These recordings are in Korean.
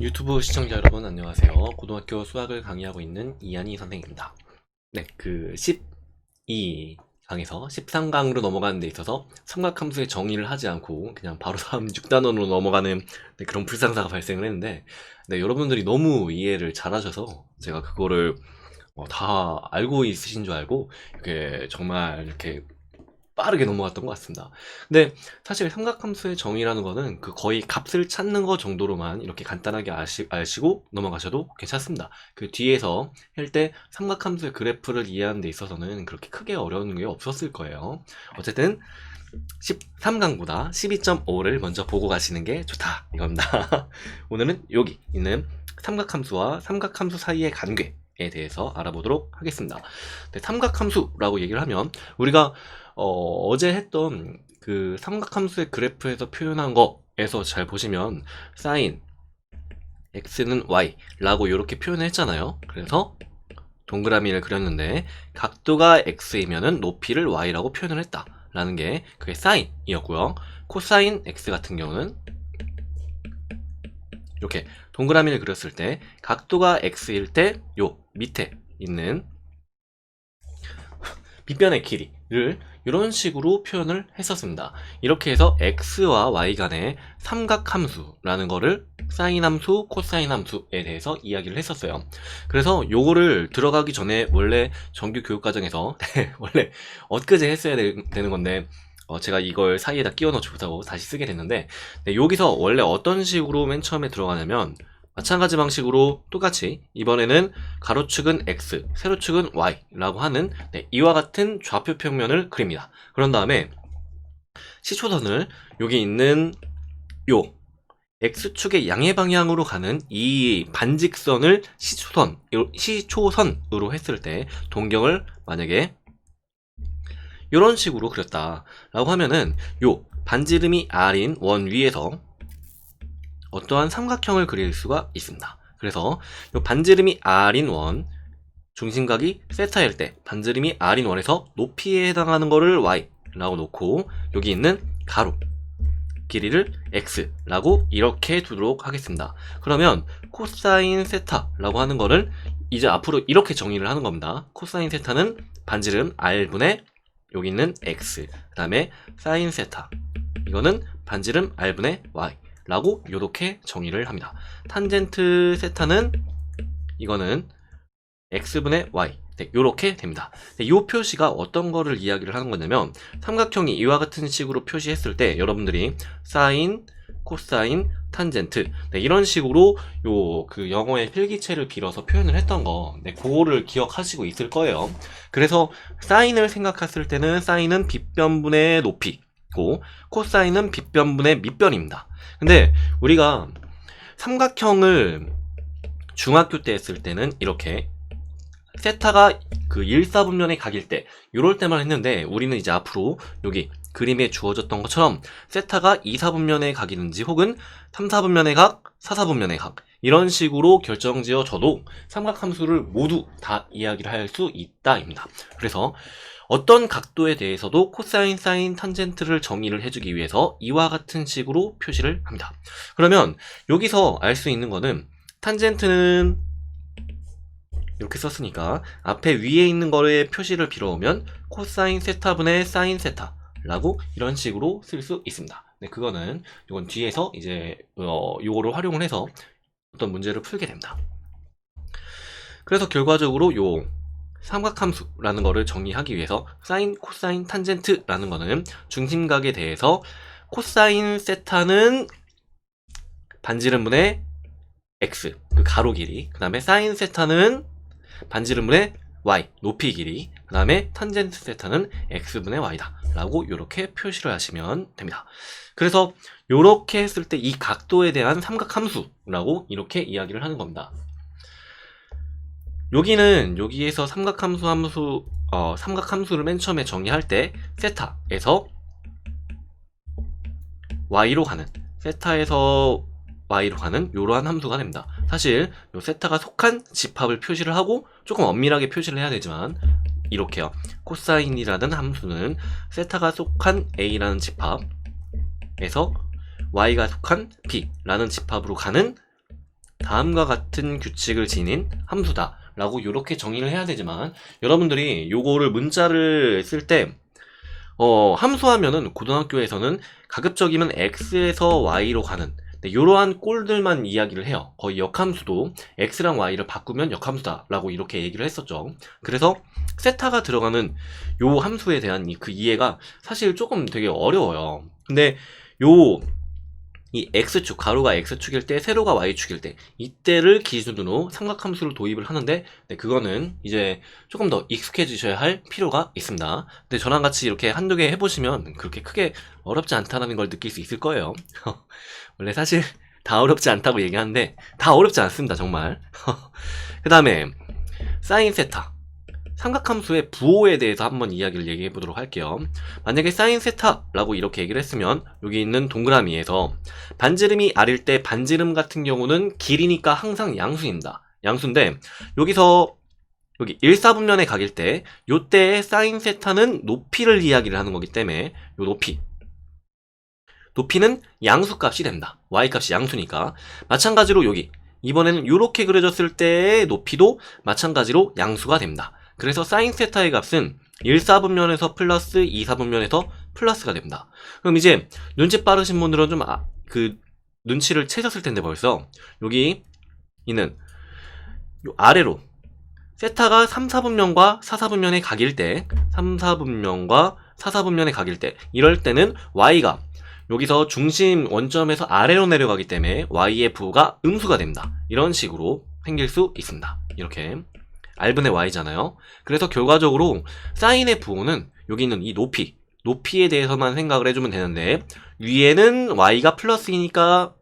유튜브 시청자 여러분 안녕하세요. 고등학교 수학을 강의하고 있는 이한희 선생입니다. 네, 그 12강에서 13강으로 넘어가는 데 있어서 삼각함수의 정의를 하지 않고 그냥 바로 다음 6단원으로 넘어가는 네, 그런 불상사가 발생을 했는데 네, 여러분들이 너무 이해를 잘하셔서 제가 그거를 어, 다 알고 있으신 줄 알고 이렇게 정말 이렇게 빠르게 넘어갔던 것 같습니다. 근데 사실 삼각함수의 정의라는 거는 그 거의 값을 찾는 거 정도로만 이렇게 간단하게 아시, 아시고 넘어가셔도 괜찮습니다. 그 뒤에서 할 때 삼각함수의 그래프를 이해하는 데 있어서는 그렇게 크게 어려운 게 없었을 거예요. 어쨌든 13강보다 12.5를 먼저 보고 가시는 게 좋다 이겁니다. 오늘은 여기 있는 삼각함수와 삼각함수 사이의 관계 에 대해서 알아보도록 하겠습니다. 네, 삼각함수라고 얘기를 하면 우리가 어, 제 했던 그 삼각함수의 그래프에서 표현한 거에서 잘 보시면 사인 x는 y라고 이렇게 표현을 했잖아요. 그래서 동그라미를 그렸는데 각도가 x이면은 높이를 y라고 표현을 했다라는 게 그게 사인이었고요. 코사인 x 같은 경우는 이렇게 동그라미를 그렸을 때 각도가 x일 때 요 밑에 있는 밑변의 길이를 이런 식으로 표현을 했었습니다. 이렇게 해서 x와 y 간의 삼각함수라는 거를 사인함수, 코사인함수에 대해서 이야기를 했었어요. 그래서 요거를 들어가기 전에 원래 정규 교육과정에서 원래 엊그제 했어야 되, 는 건데 어, 제가 이걸 사이에다 끼워 넣어주고 다시 쓰게 됐는데 네, 여기서 원래 어떤 식으로 맨 처음에 들어가냐면 마찬가지 방식으로 똑같이 이번에는 가로축은 x, 세로축은 y라고 하는 네, 이와 같은 좌표 평면을 그립니다. 그런 다음에 시초선을 여기 있는 요 x축의 양의 방향으로 가는 이 반직선을 시초선, 시초선으로 했을 때 동경을 만약에 이런 식으로 그렸다라고 하면은 요 반지름이 r인 원 위에서 어떠한 삼각형을 그릴 수가 있습니다. 그래서 이 반지름이 r인 원 중심각이 세타일 때 반지름이 r인 원에서 높이에 해당하는 거를 y라고 놓고 여기 있는 가로 길이를 x라고 이렇게 두도록 하겠습니다. 그러면 코사인 세타라고 하는 거를 이제 앞으로 이렇게 정의를 하는 겁니다. 코사인 세타는 반지름 r분의 여기 있는 x 그 다음에 사인 세타 이거는 반지름 r분의 y 라고 이렇게 정의를 합니다. 탄젠트 세타는 이거는 x분의 y 네, 이렇게 됩니다. 네, 이 표시가 어떤 거를 이야기를 하는 거냐면 삼각형이 이와 같은 식으로 표시했을 때 여러분들이 사인, 코사인, 탄젠트 네, 이런 식으로 요 그 영어의 필기체를 빌어서 표현을 했던 거 네, 그거를 기억하시고 있을 거예요. 그래서 사인을 생각했을 때는 사인은 빗변분의 높이고 코사인은 빗변분의 밑변입니다. 근데 우리가 삼각형을 중학교 때 했을 때는 이렇게 세타가 그 1, 4분면의 각일 때 이럴 때만 했는데 우리는 이제 앞으로 여기 그림에 주어졌던 것처럼 세타가 2, 4분면의 각이든지 혹은 3, 4분면의 각, 4, 4분면의 각 이런 식으로 결정지어 줘도 삼각함수를 모두 다 이야기를 할 수 있다입니다. 그래서 어떤 각도에 대해서도 코사인, 사인, 탄젠트를 정의를 해주기 위해서 이와 같은 식으로 표시를 합니다. 그러면 여기서 알 수 있는 거는 탄젠트는 이렇게 썼으니까 앞에 위에 있는 거에 표시를 빌어오면 코사인 세타분의 사인 세타라고 이런 식으로 쓸 수 있습니다. 네, 그거는 이건 뒤에서 이제 어, 요거를 활용을 해서 어떤 문제를 풀게 됩니다. 그래서 결과적으로 요 삼각함수라는 거를 정의하기 위해서 사인, 코사인, 탄젠트라는 거는 중심각에 대해서 코사인 세타는 반지름분의 x, 그 가로 길이, 그 다음에 사인 세타는 반지름분의 y, 높이 길이, 그 다음에 탄젠트 세타는 x분의 y다. 라고 이렇게 표시를 하시면 됩니다. 그래서 이렇게 했을 때 이 각도에 대한 삼각함수라고 이렇게 이야기를 하는 겁니다. 여기는 여기에서 삼각함수 함수 어, 삼각함수를 맨 처음에 정의할 때 세타에서 y로 가는 세타에서 y로 가는 이러한 함수가 됩니다. 사실 요 세타가 속한 집합을 표시를 하고 조금 엄밀하게 표시를 해야 되지만 이렇게요. 코사인이라는 함수는 세타가 속한 a라는 집합에서 y가 속한 b라는 집합으로 가는 다음과 같은 규칙을 지닌 함수다. 라고 이렇게 정의를 해야 되지만 여러분들이 요거를 문자를 쓸때 어, 함수하면은 고등학교에서는 가급적이면 x에서 y로 가는 네, 이러한 꼴들만 이야기를 해요. 거의 역함수도 x랑 y를 바꾸면 역함수다라고 이렇게 얘기를 했었죠. 그래서 세타가 들어가는 요 함수에 대한 이- 그 이해가 사실 조금 되게 어려워요. 근데 요 이 x축, 가로가 x축일 때, 세로가 y축일 때, 이때를 기준으로 삼각함수를 도입을 하는데, 네, 그거는 이제 조금 더 익숙해지셔야 할 필요가 있습니다. 근데 저랑 같이 이렇게 한두 개 해보시면 그렇게 크게 어렵지 않다는 걸 느낄 수 있을 거예요. 원래 사실 다 어렵지 않다고 얘기하는데, 다 어렵지 않습니다, 정말. 그 다음에, 사인 세타. 삼각함수의 부호에 대해서 한번 이야기를 얘기해 보도록 할게요. 만약에 사인 세타라고 이렇게 얘기를 했으면 여기 있는 동그라미에서 반지름이 아릴 때 반지름 같은 경우는 길이니까 항상 양수입니다. 양수인데 여기서 여기 1사분면에 각일 때 요때의 사인 세타는 높이를 이야기를 하는 거기 때문에 요 높이 높이는 양수값이 된다. y값이 양수니까 마찬가지로 여기 이번에는 이렇게 그려졌을 때의 높이도 마찬가지로 양수가 됩니다. 그래서 사인 세타의 값은 1사분면에서 플러스 2사분면에서 플러스가 됩니다. 그럼 이제 눈치 빠르신 분들은 좀 아, 그 눈치를 채셨을 텐데 벌써 여기 있는 요 아래로 세타가 3, 4분면과 4, 4분면의 각일 때 3, 4분면과 4, 4분면의 각일 때 이럴 때는 y가 여기서 중심 원점에서 아래로 내려가기 때문에 y의 부호가 음수가 됩니다. 이런 식으로 생길 수 있습니다. 이렇게 r분의 y잖아요. 그래서 결과적으로 사인의 부호는 여기 있는 이 높이 높이에 대해서만 생각을 해주면 되는데 위에는 y가 플러스이니까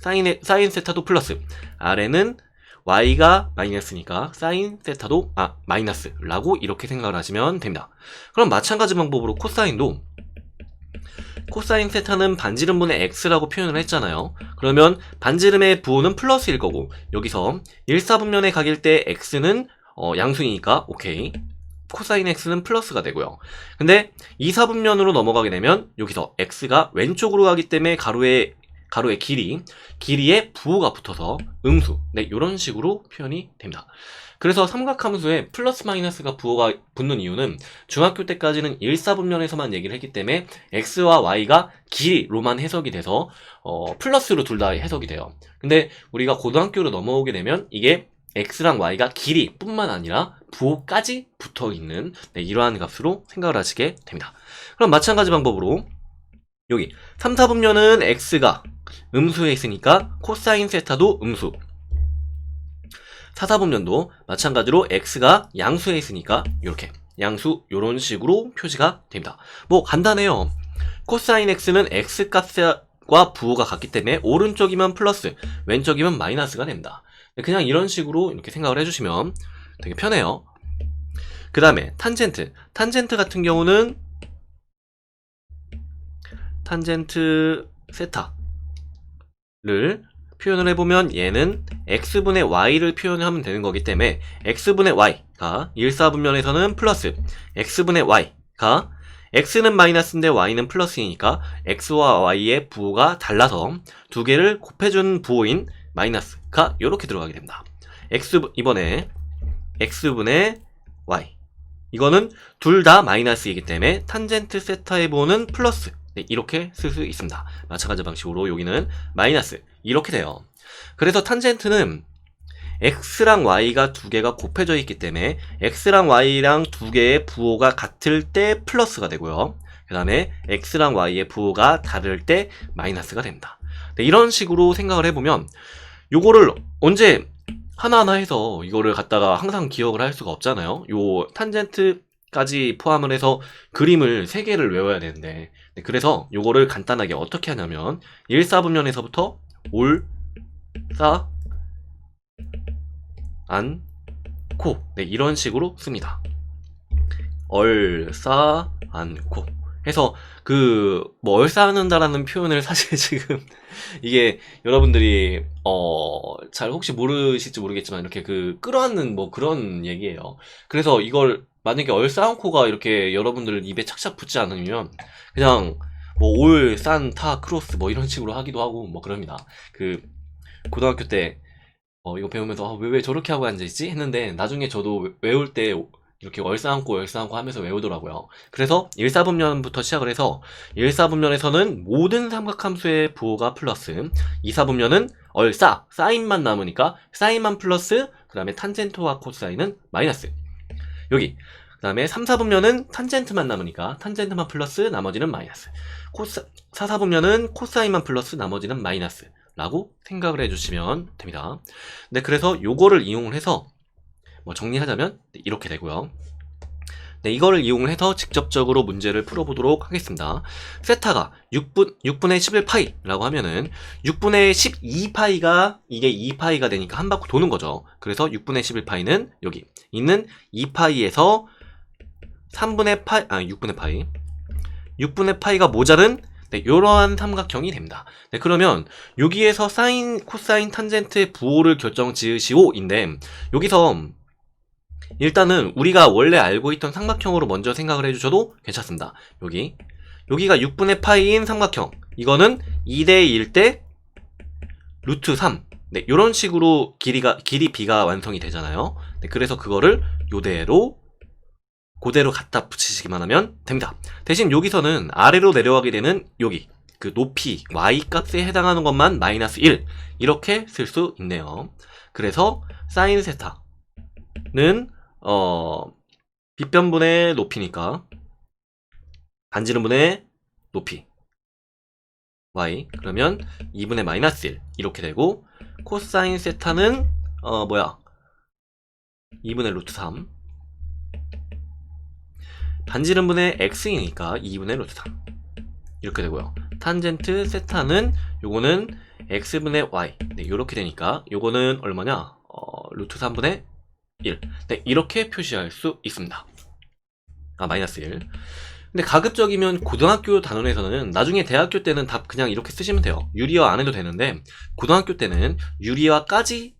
사인의 사인 세타도 플러스 아래는 y가 마이너스니까 사인 세타도 아 마이너스라고 이렇게 생각을 하시면 됩니다. 그럼 마찬가지 방법으로 코사인도 코사인 세타는 반지름분의 x라고 표현을 했잖아요. 그러면 반지름의 부호는 플러스일 거고 여기서 1사분면에 각일 때 x는 어, 양수이니까 오케이. 코사인 x는 플러스가 되고요. 근데 2사분면으로 넘어가게 되면 여기서 x가 왼쪽으로 가기 때문에 가로의 가로의 길이 길이에 부호가 붙어서 음수. 네, 이런 식으로 표현이 됩니다. 그래서 삼각함수에 플러스 마이너스가 부호가 붙는 이유는 중학교 때까지는 1사분면에서만 얘기를 했기 때문에 x와 y가 길이로만 해석이 돼서 어, 플러스로 둘 다 해석이 돼요. 근데 우리가 고등학교로 넘어오게 되면 이게 x랑 y가 길이 뿐만 아니라 부호까지 붙어 있는 네, 이러한 값으로 생각을 하시게 됩니다. 그럼 마찬가지 방법으로 여기 3, 4분면은 x가 음수에 있으니까 코사인 세타도 음수 4, 4분면도 마찬가지로 x가 양수에 있으니까 이렇게 양수 이런 식으로 표시가 됩니다. 뭐 간단해요. 코사인 x는 x 값과 부호가 같기 때문에 오른쪽이면 플러스 왼쪽이면 마이너스가 됩니다. 그냥 이런 식으로 이렇게 생각을 해주시면 되게 편해요. 그 다음에 탄젠트. 탄젠트 같은 경우는 탄젠트 세타를 표현을 해보면 얘는 x분의 y를 표현하면 되는 거기 때문에 x분의 y가 1사분면에서는 플러스 x분의 y가 x는 마이너스인데 y는 플러스이니까 x와 y의 부호가 달라서 두 개를 곱해준 부호인 마이너스가 이렇게 들어가게 됩니다. x 이번에 x분의 y 이거는 둘 다 마이너스이기 때문에 탄젠트 세타의 부호는 플러스 네, 이렇게 쓸 수 있습니다. 마찬가지 방식으로 여기는 마이너스 이렇게 돼요. 그래서 탄젠트는 x랑 y가 두 개가 곱해져 있기 때문에 x랑 y랑 두 개의 부호가 같을 때 플러스가 되고요. 그 다음에 x랑 y의 부호가 다를 때 마이너스가 됩니다. 네, 이런 식으로 생각을 해보면 요거를 언제 하나하나 해서 이거를 갖다가 항상 기억을 할 수가 없잖아요. 요 탄젠트까지 포함을 해서 그림을 3개를 외워야 되는데 네, 그래서 요거를 간단하게 어떻게 하냐면 1사분면에서부터 올, 사, 안, 코 네, 이런 식으로 씁니다. 얼, 사, 안, 코 해서 그 뭐 얼싸는다라는 표현을 사실 지금 이게 여러분들이 어 잘 혹시 모르실지 모르겠지만 이렇게 그 끌어안는 뭐 그런 얘기예요. 그래서 이걸 만약에 얼싸안코가 이렇게 여러분들 입에 착착 붙지 않으면 그냥 뭐 올, 산, 타, 크로스 뭐 이런 식으로 하기도 하고 뭐 그럽니다. 그 고등학교 때 어, 이거 배우면서 아, 왜, 왜 저렇게 하고 앉아있지? 했는데 나중에 저도 외- 외울 때 이렇게 얼싸안고 얼싸안고 하면서 외우더라고요. 그래서 1사분면부터 시작을 해서 1사분면에서는 모든 삼각함수의 부호가 플러스 2사분면은 얼싸, 사인만 남으니까 사인만 플러스 그 다음에 탄젠트와 코사인은 마이너스 여기 그 다음에 3, 4분면은 탄젠트만 남으니까 탄젠트만 플러스 나머지는 마이너스 코사, 4, 4분면은 코사인만 플러스 나머지는 마이너스 라고 생각을 해주시면 됩니다. 네, 그래서 요거를 이용을 해서 뭐 정리하자면 네, 이렇게 되고요. 네, 이거를 이용을 해서 직접적으로 문제를 풀어보도록 하겠습니다. 세타가 6분, 6분의 11파이라고 하면은 6분의 12파이가 이게 2파이가 되니까 한 바퀴 도는 거죠. 그래서 6분의 11파이는 여기 있는 2파이에서 3분의 파이, 아, 6분의 파이. 6분의 파이가 모자른 네, 이러한 삼각형이 됩니다. 네, 그러면 여기에서 사인, 코사인, 탄젠트의 부호를 결정 지으시오인데 여기서 일단은 우리가 원래 알고 있던 삼각형으로 먼저 생각을 해주셔도 괜찮습니다. 여기 여기가 6분의 파이인 삼각형 이거는 2대 1대 루트 3 네, 이런 식으로 길이가 길이 b가 완성이 되잖아요. 네, 그래서 그거를 요대로 그대로 갖다 붙이시기만 하면 됩니다. 대신 여기서는 아래로 내려가게 되는 여기 그 높이 y 값에 해당하는 것만 마이너스 1 이렇게 쓸 수 있네요. 그래서 사인 세타 는 어 빗변분의 높이니까 반지름분의 높이. Y. 그러면 2분의 마이너스 1 이렇게 되고 코사인 세타는 어 뭐야? 2분의 루트 3 반지름분의 x이니까 2분의 루트 3 이렇게 되고요. 탄젠트 세타는 요거는 x분의 y. 네, 이렇게 되니까 요거는 얼마냐? 어, 루트 3분의 1 네, 이렇게 표시할 수 있습니다. 아 마이너스 1 근데 가급적이면 고등학교 단원에서는 나중에 대학교 때는 답 그냥 이렇게 쓰시면 돼요. 유리화 안 해도 되는데 고등학교 때는 유리화까지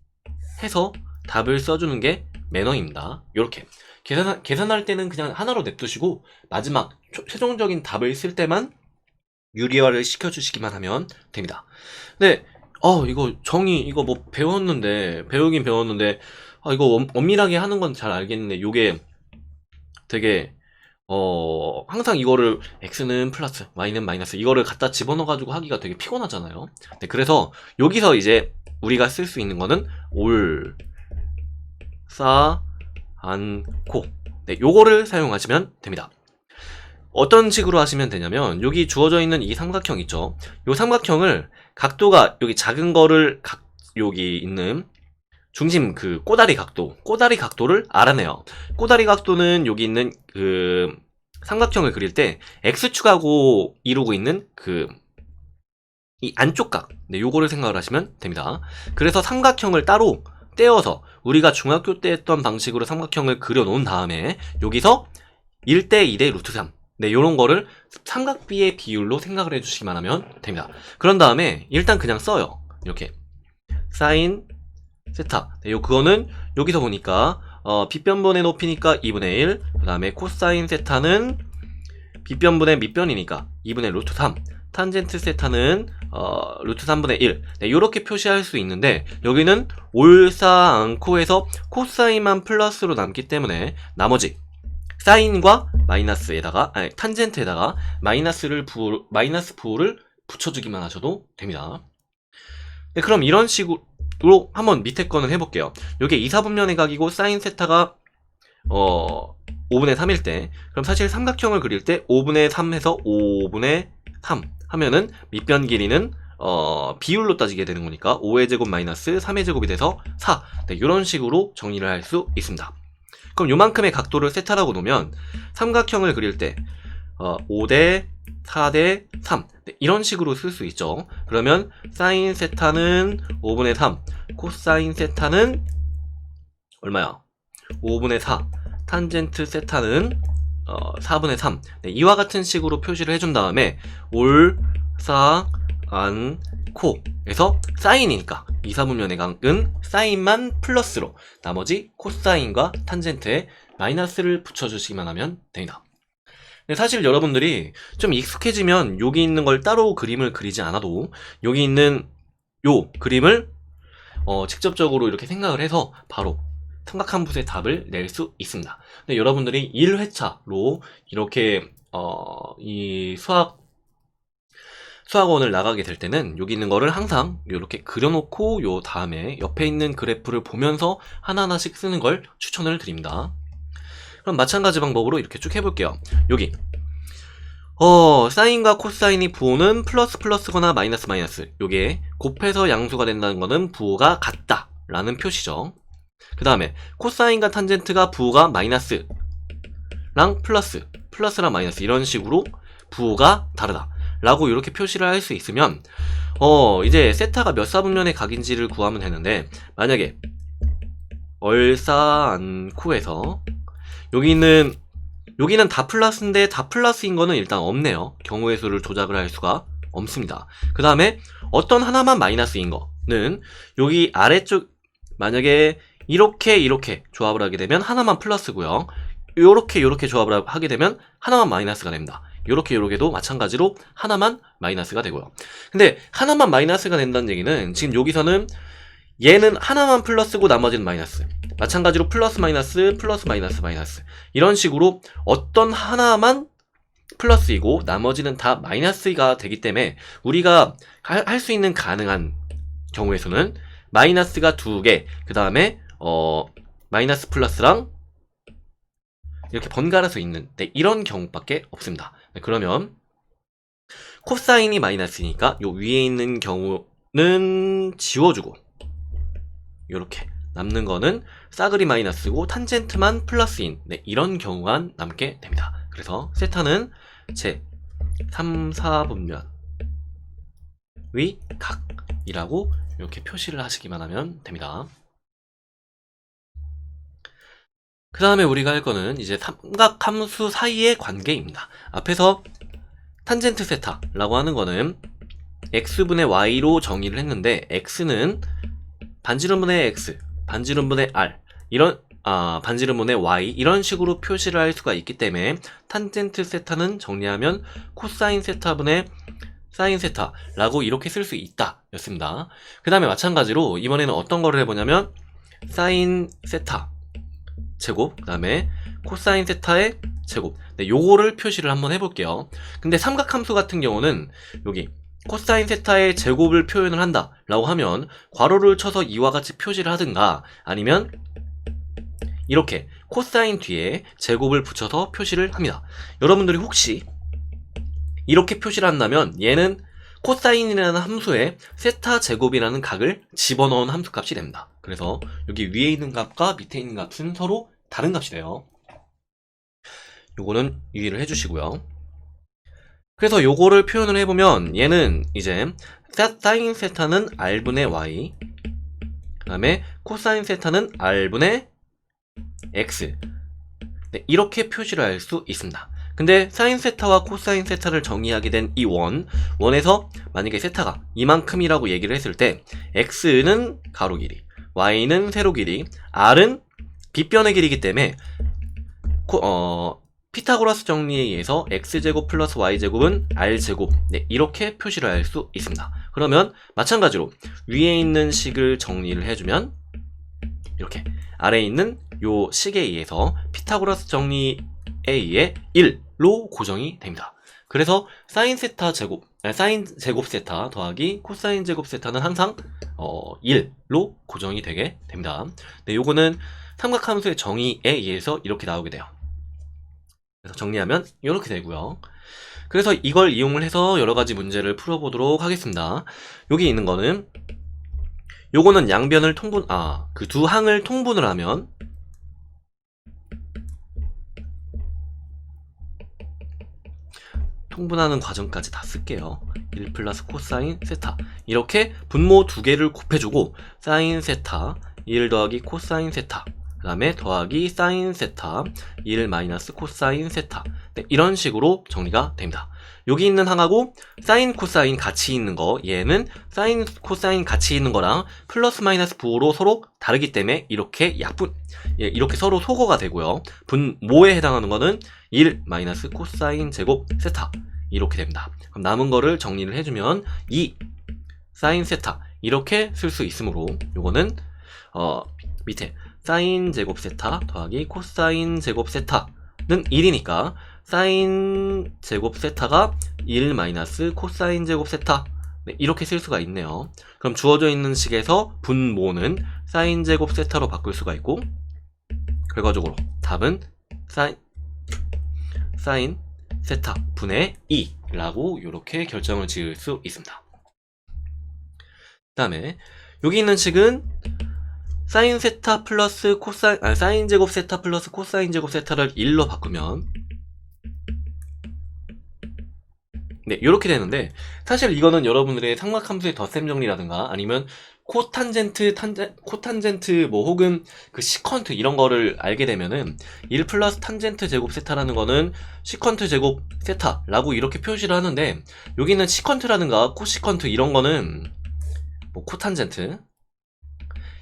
해서 답을 써주는 게 매너입니다. 이렇게 계산 계산할 때는 그냥 하나로 냅두시고 마지막 초- 최종적인 답을 쓸 때만 유리화를 시켜주시기만 하면 됩니다. 근데 어 이거 정의 이거 뭐 배웠는데 배우긴 배웠는데 아 이거 엄, 엄밀하게 하는 건 잘 알겠는데 요게 되게 어 항상 이거를 x는 플러스 y는 마이너스 이거를 갖다 집어넣어 가지고 하기가 되게 피곤하잖아요. 네, 그래서 여기서 이제 우리가 쓸 수 있는 거는 올, 싸, 안, 코. 네, 요거를 사용하시면 됩니다. 어떤 식으로 하시면 되냐면 여기 주어져 있는 이 삼각형 있죠. 요 삼각형을 각도가 여기 작은 거를 각 여기 있는 중심 그 꼬다리 각도, 꼬다리 각도를 알아내요. 꼬다리 각도는 여기 있는 그 삼각형을 그릴 때 x축하고 이루고 있는 그 이 안쪽 각, 네, 요거를 생각을 하시면 됩니다. 그래서 삼각형을 따로 떼어서 우리가 중학교 때 했던 방식으로 삼각형을 그려놓은 다음에 여기서 1대 2대 루트 3 네, 요런 거를 삼각비의 비율로 생각을 해주시기만 하면 됩니다. 그런 다음에 일단 그냥 써요. 이렇게 사인 세타 네, 요 그거는 여기서 보니까 어, 빗변분의 높이니까 2분의 1, 그 다음에 코사인 세타는 빗변분의 밑변이니까 2분의 루트 3, 탄젠트 세타는 어, 루트 3분의 1. 네, 요렇게 표시할 수 있는데 여기는 올사 않고에서 코사인만 플러스로 남기 때문에 나머지 사인과 마이너스에다가 아니 탄젠트에다가 마이너스를 부 마이너스 부호를 붙여주기만 하셔도 됩니다. 네, 그럼 이런 식으로 한번 밑에 거는 해볼게요. 요게 2, 4분면의 각이고 사인 세타가 어 5분의 3일 때 그럼 사실 삼각형을 그릴 때 5분의 3에서 5분의 3 하면은 밑변 길이는 어 비율로 따지게 되는 거니까 5의 제곱 마이너스 3의 제곱이 돼서 4 네, 이런 식으로 정리를 할 수 있습니다. 그럼 요만큼의 각도를 세타라고 놓으면 삼각형을 그릴 때 어, 5대 4대 3 네, 이런 식으로 쓸 수 있죠. 그러면 사인 세타는 5분의 3, 코사인 세타는 얼마야? 5분의 4, 탄젠트 세타는 어, 4분의 3. 네, 이와 같은 식으로 표시를 해준 다음에 올, 사, 안, 코에서 사인이니까 2, 4분면의 각은 사인만 플러스로 나머지 코사인과 탄젠트에 마이너스를 붙여주시기만 하면 됩니다. 근데 사실 여러분들이 좀 익숙해지면 여기 있는 걸 따로 그림을 그리지 않아도 여기 있는 요 그림을 어, 직접적으로 이렇게 생각을 해서 바로 삼각함수의 답을 낼 수 있습니다. 근데 여러분들이 1회차로 이렇게 어, 이 수학 수학원을 나가게 될 때는 여기 있는 거를 항상 이렇게 그려놓고 요 다음에 옆에 있는 그래프를 보면서 하나하나씩 쓰는 걸 추천을 드립니다. 그럼 마찬가지 방법으로 이렇게 쭉 해볼게요. 여기. 어 사인과 코사인이 부호는 플러스 플러스거나 마이너스 마이너스. 요게 곱해서 양수가 된다는 거는 부호가 같다. 라는 표시죠. 그 다음에 코사인과 탄젠트가 부호가 마이너스 랑 플러스 플러스랑 마이너스. 이런 식으로 부호가 다르다. 라고 이렇게 표시를 할 수 있으면 어 이제 세타가 몇 사분면의 각인지를 구하면 되는데 만약에 얼싸안코에서 여기는 여기는 다 플러스인데 다 플러스인 거는 일단 없네요 경우의 수를 조작을 할 수가 없습니다 그 다음에 어떤 하나만 마이너스인 거는 여기 아래쪽 만약에 이렇게 이렇게 조합을 하게 되면 하나만 플러스고요 요렇게 요렇게 조합을 하게 되면 하나만 마이너스가 됩니다 요렇게 요렇게도 마찬가지로 하나만 마이너스가 되고요. 근데 하나만 마이너스가 된다는 얘기는 지금 여기서는 얘는 하나만 플러스고 나머지는 마이너스. 마찬가지로 플러스 마이너스 플러스 마이너스 마이너스 이런 식으로 어떤 하나만 플러스이고 나머지는 다 마이너스가 되기 때문에 우리가 할 수 있는 가능한 경우의 수는 마이너스가 두 개, 그 다음에 어 마이너스 플러스랑 이렇게 번갈아서 있는 네, 이런 경우밖에 없습니다. 네, 그러면 코사인이 마이너스니까 요 위에 있는 경우는 지워주고 이렇게 남는 거는 싸그리 마이너스고 탄젠트만 플러스인 네, 이런 경우만 남게 됩니다. 그래서 세타는 제 3, 4분면 의 각이라고 이렇게 표시를 하시기만 하면 됩니다. 그 다음에 우리가 할 거는 이제 삼각함수 사이의 관계입니다. 앞에서 탄젠트 세타라고 하는 거는 x분의 y로 정의를 했는데 x는 반지름분의 x, 반지름분의 r 이런 아, 반지름분의 y 이런 식으로 표시를 할 수가 있기 때문에 탄젠트 세타는 정리하면 코사인 세타분의 사인 세타라고 이렇게 쓸 수 있다 였습니다. 그 다음에 마찬가지로 이번에는 어떤 거를 해보냐면 사인 세타 제곱 그 다음에 코사인 세타의 제곱 네, 요거를 표시를 한번 해볼게요 근데 삼각함수 같은 경우는 여기 코사인 세타의 제곱을 표현을 한다 라고 하면 괄호를 쳐서 이와 같이 표시를 하든가 아니면 이렇게 코사인 뒤에 제곱을 붙여서 표시를 합니다 여러분들이 혹시 이렇게 표시를 한다면 얘는 코사인이라는 함수에 세타 제곱이라는 각을 집어넣은 함수 값이 됩니다. 그래서 여기 위에 있는 값과 밑에 있는 값은 서로 다른 값이 돼요. 요거는 유의를 해주시고요. 그래서 요거를 표현을 해보면 얘는 이제 사인 세타는 r분의 y 그 다음에 코사인 세타는 r분의 x 네, 이렇게 표시를 할 수 있습니다. 근데 사인 세타와 코사인 세타를 정의하게 된 이 원, 원에서 만약에 세타가 이만큼이라고 얘기를 했을 때 x는 가로 길이, y는 세로 길이, r은 빗변의 길이기 때문에 코, 어, 피타고라스 정리에 의해서 x제곱 플러스 y제곱은 r제곱 네, 이렇게 표시를 할 수 있습니다. 그러면 마찬가지로 위에 있는 식을 정리를 해주면 이렇게 아래에 있는 요 식에 의해서 피타고라스 정리에 의해 1로 고정이 됩니다. 그래서 사인 세타 제곱, 아니, 사인 제곱 세타 더하기 코사인 제곱 세타는 항상 어, 1로 고정이 되게 됩니다. 네, 요거는 삼각함수의 정의에 의해서 이렇게 나오게 돼요. 그래서 정리하면 이렇게 되고요. 그래서 이걸 이용을 해서 여러 가지 문제를 풀어보도록 하겠습니다. 여기 있는 거는 요거는 양변을 통분, 아, 그 두 항을 통분을 하면 통분하는 과정까지 다 쓸게요. 1 플러스 코사인 세타. 이렇게 분모 두 개를 곱해주고 사인 세타, 1 더하기 코사인 세타. 그 다음에 더하기 사인 세타 1 마이너스 코사인 세타 네, 이런 식으로 정리가 됩니다. 여기 있는 항하고 사인 코사인 같이 있는 거 얘는 사인 코사인 같이 있는 거랑 플러스 마이너스 부호로 서로 다르기 때문에 이렇게 약분 예, 이렇게 서로 소거가 되고요. 분모에 해당하는 거는 1 마이너스 코사인 제곱 세타 이렇게 됩니다. 그럼 남은 거를 정리를 해주면 2 사인 세타 이렇게 쓸 수 있으므로 요거는 어 밑에 사인 제곱 세타 더하기 코사인 제곱 세타는 1이니까 사인 제곱 세타가 1 마이너스 코사인 제곱 세타 네, 이렇게 쓸 수가 있네요. 그럼 주어져 있는 식에서 분모는 사인 제곱 세타로 바꿀 수가 있고 결과적으로 답은 사인 사인 세타 분의 2라고 이렇게 결정을 지을 수 있습니다. 그 다음에 여기 있는 식은 사인 세타 플러스 코사인 아 사인 제곱 세타 플러스 코사인 제곱 세타를 1로 바꾸면 네 이렇게 되는데 사실 이거는 여러분들의 삼각함수의 덧셈 정리라든가 아니면 코탄젠트 탄젠 코탄젠트 뭐 혹은 그 시컨트 이런 거를 알게 되면은 1 플러스 탄젠트 제곱 세타라는 거는 시컨트 제곱 세타라고 이렇게 표시를 하는데 여기 있는 시컨트라든가 코시컨트 이런 거는 뭐 코탄젠트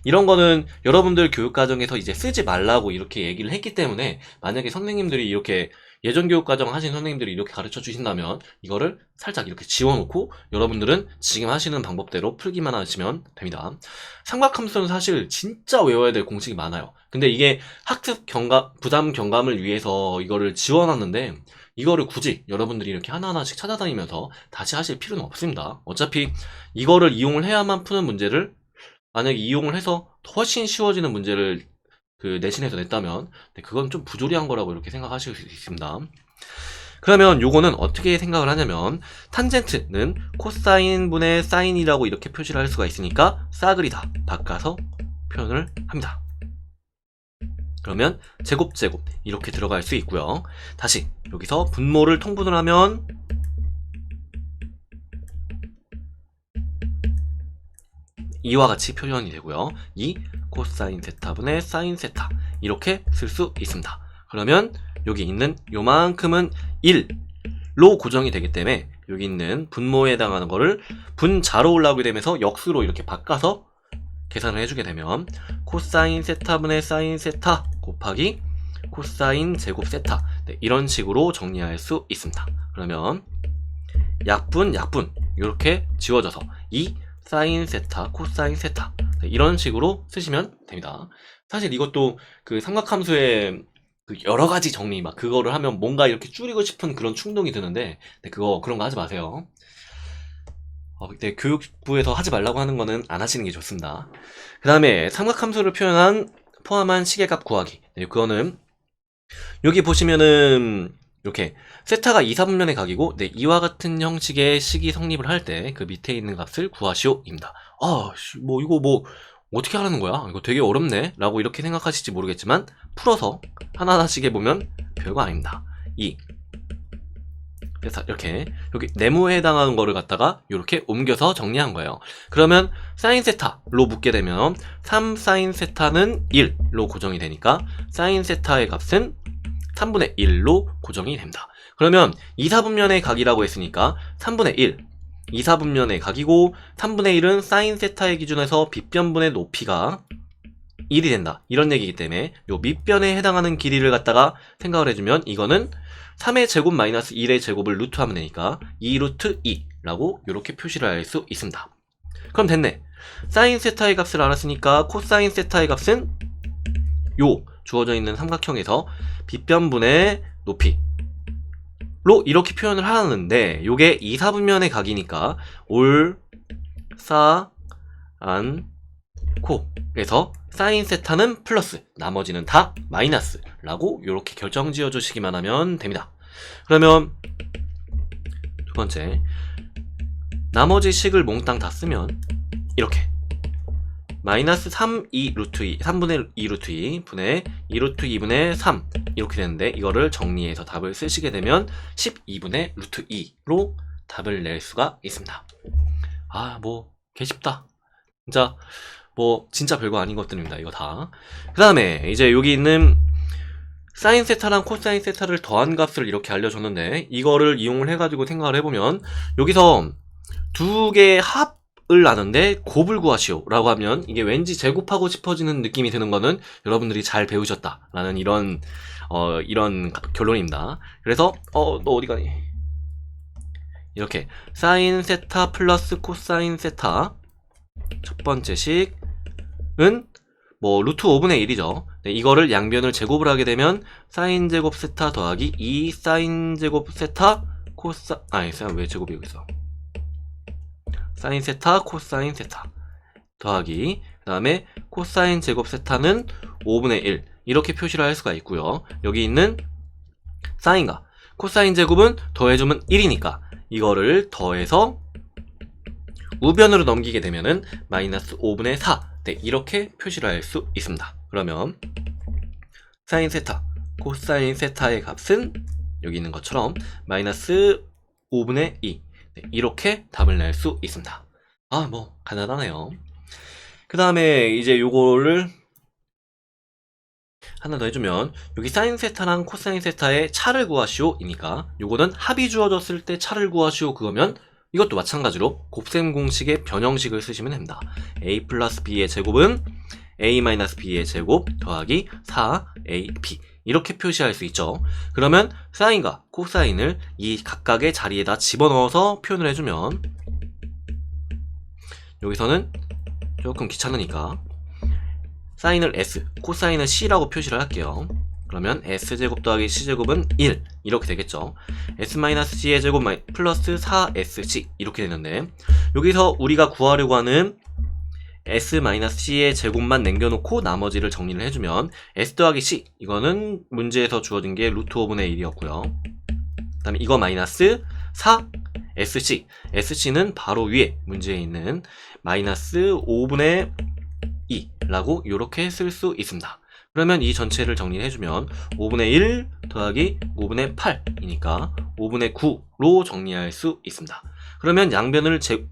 이런 거는 여러분들 교육 과정에서 이제 쓰지 말라고 이렇게 얘기를 했기 때문에 만약에 선생님들이 이렇게 예전 교육 과정 하신 선생님들이 이렇게 가르쳐 주신다면 이거를 살짝 이렇게 지워놓고 여러분들은 지금 하시는 방법대로 풀기만 하시면 됩니다. 삼각함수는 사실 진짜 외워야 될 공식이 많아요. 근데 이게 학습 경감, 부담 경감을 위해서 이거를 지워놨는데 이거를 굳이 여러분들이 이렇게 하나하나씩 찾아다니면서 다시 하실 필요는 없습니다. 어차피 이거를 이용을 해야만 푸는 문제를 만약에 이용을 해서 훨씬 쉬워지는 문제를 그 내신에서 냈다면 네, 그건 좀 부조리한 거라고 이렇게 생각하실 수 있습니다. 그러면 요거는 어떻게 생각을 하냐면 탄젠트는 코사인 분의 사인이라고 이렇게 표시를 할 수가 있으니까 싸그리다 바꿔서 표현을 합니다. 그러면 제곱 제곱 이렇게 들어갈 수 있고요. 다시 여기서 분모를 통분을 하면 이와 같이 표현이 되고요. 이 코사인 세타분의 사인 세타 이렇게 쓸 수 있습니다. 그러면 여기 있는 요만큼은 1로 고정이 되기 때문에 여기 있는 분모에 해당하는 거를 분자로 올라오게 되면서 역수로 이렇게 바꿔서 계산을 해주게 되면 코사인 세타분의 사인 세타 곱하기 코사인 제곱 세타 네, 이런 식으로 정리할 수 있습니다. 그러면 약분 약분 이렇게 지워져서 이 사인 세타 코사인 세타 네, 이런 식으로 쓰시면 됩니다. 사실 이것도 그 삼각함수의 그 여러 가지 정리 막 그거를 하면 뭔가 이렇게 줄이고 싶은 그런 충동이 드는데 네, 그거 그런 거 하지 마세요. 어, 근데 교육부에서 하지 말라고 하는 거는 안 하시는 게 좋습니다. 그 다음에 삼각함수를 표현한 포함한 시계값 구하기. 네, 그거는 여기 보시면은 이렇게 세타가 2, 4분면의 각이고 네, 이와 같은 형식의 식이 성립을 할 때 그 밑에 있는 값을 구하시오입니다. 아, 씨, 뭐 이거 뭐 어떻게 하라는 거야? 이거 되게 어렵네? 라고 이렇게 생각하실지 모르겠지만 풀어서 하나하나씩 해보면 별거 아닙니다. 2 그래서 이렇게 여기 네모에 해당하는 거를 갖다가 이렇게 옮겨서 정리한 거예요. 그러면 사인 세타로 묶게 되면 3 사인 세타는 1로 고정이 되니까 사인 세타의 값은 3분의 1로 고정이 됩니다. 그러면 2, 4분면의 각이라고 했으니까 3분의 1 2, 4분면의 각이고 3분의 1은 사인 세타의 기준에서 빗변분의 높이가 1이 된다. 이런 얘기이기 때문에 요 밑변에 해당하는 길이를 갖다가 생각을 해주면 이거는 3의 제곱 마이너스 1의 제곱을 루트하면 되니까 2 루트 2라고 이렇게 표시를 할 수 있습니다. 그럼 됐네. 사인 세타의 값을 알았으니까 코사인 세타의 값은 요 주어져 있는 삼각형에서 빗변분의 높이 로 이렇게 표현을 하는데 요게 2, 4분면의 각이니까 올, 사, 안, 코 그래서 사인 세타는 플러스 나머지는 다 마이너스 라고 이렇게 결정 지어 주시기만 하면 됩니다. 그러면 두 번째 나머지 식을 몽땅 다 쓰면 이렇게 마이너스 3, 2 루트 2 3분의 2 루트 2 분의 2 루트 2분의 3 이렇게 되는데 이거를 정리해서 답을 쓰시게 되면 12분의 루트 2로 답을 낼 수가 있습니다 아 뭐 개 쉽다 진짜 뭐 진짜 별거 아닌 것들입니다. 이거 다. 그 다음에 이제 여기 있는 사인 세타랑 코사인 세타를 더한 값을 이렇게 알려줬는데 이거를 이용을 해가지고 생각을 해보면 여기서 두 개의 합 을 나는데 곱을 구하시오 라고 하면 이게 왠지 제곱하고 싶어지는 느낌이 드는 거는 여러분들이 잘 배우셨다라는 이런 어 이런 결론입니다. 그래서 어 너 어디 가니? 이렇게 사인 세타 플러스 코사인 세타 첫 번째 식은 뭐 루트 5분의 1이죠. 이거를 양변을 제곱을 하게 되면 사인 제곱 세타 더하기 2 사인 제곱 세타 코사 아니 왜 제곱이 여기 있어? 사인 세타 코사인 세타 더하기 그 다음에 코사인 제곱 세타는 5분의 1 이렇게 표시를 할 수가 있고요. 여기 있는 사인과 코사인 제곱은 더해주면 1이니까 이거를 더해서 우변으로 넘기게 되면은 마이너스 5분의 4 네, 이렇게 표시를 할 수 있습니다. 그러면 사인 세타, 코사인 세타의 값은 여기 있는 것처럼 마이너스 5분의 2 네, 이렇게 답을 낼 수 있습니다. 아, 뭐 간단하네요. 그 다음에 이제 요거를 하나 더 해주면 여기 사인 세타랑 코사인 세타의 차를 구하시오이니까 요거는 합이 주어졌을 때 차를 구하시오 그거면 이것도 마찬가지로 곱셈 공식의 변형식을 쓰시면 됩니다. a 플러스 b의 제곱은 a 마이너스 b의 제곱 더하기 4ab 이렇게 표시할 수 있죠. 그러면 사인과 코사인을 이 각각의 자리에다 집어넣어서 표현을 해주면 여기서는 조금 귀찮으니까 사인을 s, 코사인을 c라고 표시를 할게요. 그러면 s제곱 더하기 c제곱은 1 이렇게 되겠죠. s-c의 제곱 플러스 4sc 이렇게 되는데 여기서 우리가 구하려고 하는 s-c의 제곱만 남겨놓고 나머지를 정리를 해주면 s 더하기 c 이거는 문제에서 주어진 게 루트 5분의 1이었고요. 그 다음에 이거 마이너스 4 sc sc는 바로 위에 문제에 있는 마이너스 5분의 2라고 이렇게 쓸 수 있습니다. 그러면 이 전체를 정리를 해주면 5분의 1 더하기 5분의 8이니까 5분의 9로 정리할 수 있습니다. 그러면 양변을 제,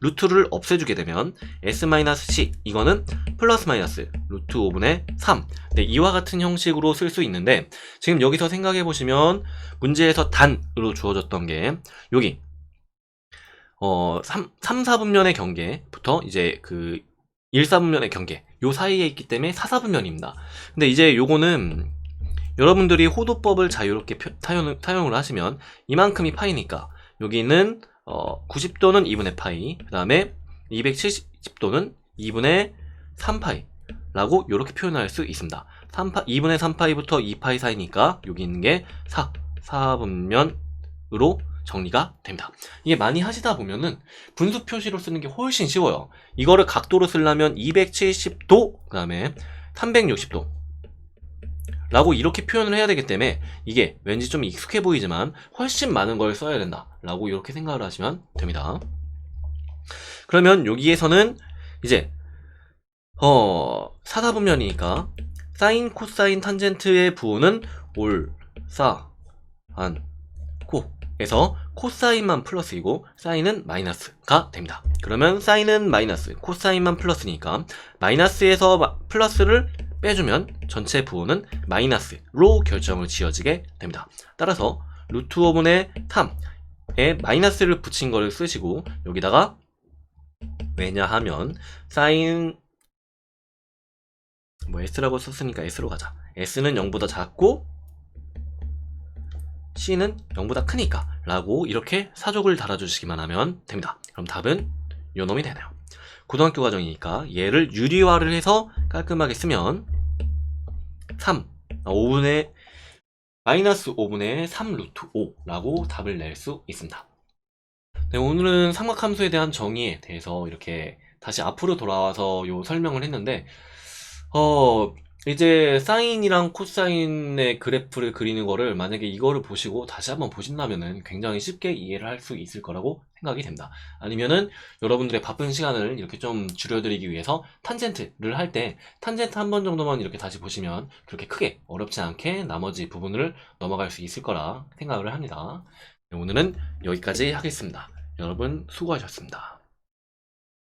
루트를 없애주게 되면 s-c 이거는 플러스 마이너스 루트 5분의 3 네, 이와 같은 형식으로 쓸 수 있는데 지금 여기서 생각해 보시면 문제에서 단으로 주어졌던 게 여기 어 3, 3 4분면의 경계부터 이제 그 1, 4분면의 경계 요 사이에 있기 때문에 4, 4분면입니다. 근데 이제 요거는 여러분들이 호도법을 자유롭게 표- 타용, 타용을 하시면 이만큼이 파이니까 여기는 어, 90도는 2분의 파이 그 다음에 270도는 2분의 3파이 라고 이렇게 표현할 수 있습니다. 3파, 2분의 3파이부터 2파이 사이니까 여기 있는 게 4, 4분면으로 정리가 됩니다. 이게 많이 하시다 보면은 분수 표시로 쓰는 게 훨씬 쉬워요. 이거를 각도로 쓰려면 270도, 그 다음에 360도. 라고 이렇게 표현을 해야 되기 때문에 이게 왠지 좀 익숙해 보이지만 훨씬 많은 걸 써야 된다. 라고 이렇게 생각을 하시면 됩니다. 그러면 여기에서는 이제, 어, 사사분면이니까 사인, 코사인, 탄젠트의 부호는 올, 사, 안, 코. 에서 코사인만 플러스이고 사인은 마이너스가 됩니다. 그러면 사인은 마이너스, 코사인만 플러스니까 마이너스에서 마- 플러스를 빼주면 전체 부호는 마이너스로 결정을 지어지게 됩니다. 따라서 루트 5분의 3에 마이너스를 붙인 거를 쓰시고 여기다가 왜냐하면 사인 뭐 s라고 썼으니까 s로 가자. s는 0보다 작고 C는 0보다 크니까 라고 이렇게 사족을 달아주시기만 하면 됩니다. 그럼 답은 요 놈이 되네요. 고등학교 과정이니까 얘를 유리화를 해서 깔끔하게 쓰면 3, 5분의 마이너스 5분의 3 루트 5라고 답을 낼 수 있습니다. 네, 오늘은 삼각함수에 대한 정의에 대해서 이렇게 다시 앞으로 돌아와서 요 설명을 했는데 어 이제 사인이랑 코사인의 그래프를 그리는 거를 만약에 이거를 보시고 다시 한번 보신다면은 굉장히 쉽게 이해를 할 수 있을 거라고 생각이 됩니다. 아니면은 여러분들의 바쁜 시간을 이렇게 좀 줄여드리기 위해서 탄젠트를 할 때 탄젠트 한 번 정도만 이렇게 다시 보시면 그렇게 크게 어렵지 않게 나머지 부분을 넘어갈 수 있을 거라 생각을 합니다. 네, 오늘은 여기까지 하겠습니다. 여러분 수고하셨습니다.